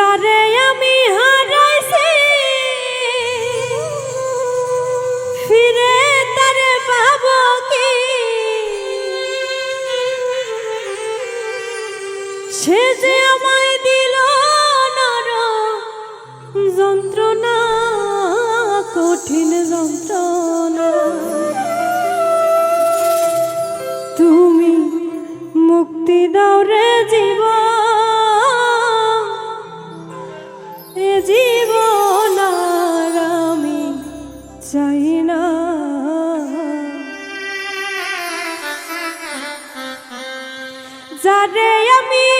যারে যারে আমি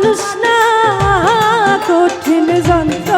মানুষ না কঠিন যন্ত্র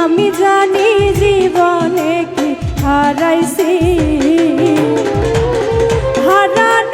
আমি জানি জীবনে কি হারাইছি। হারানোর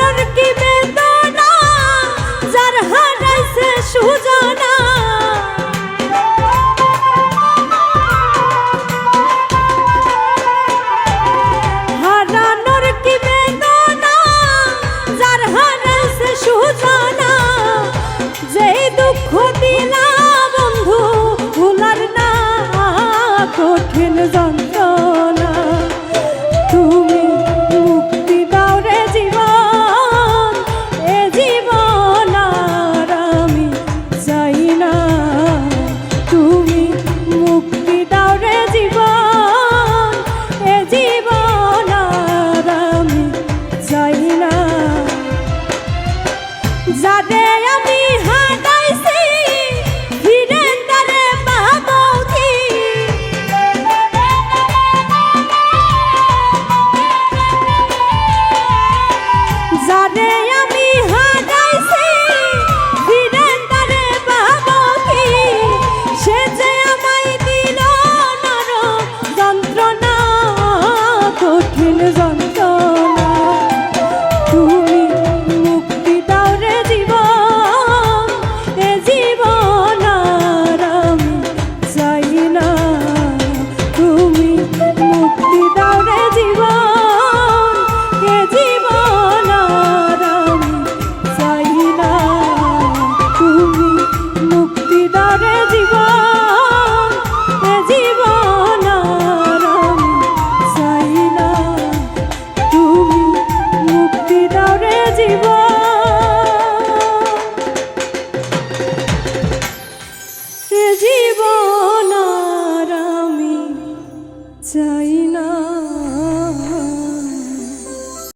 যারে আমি হাত You.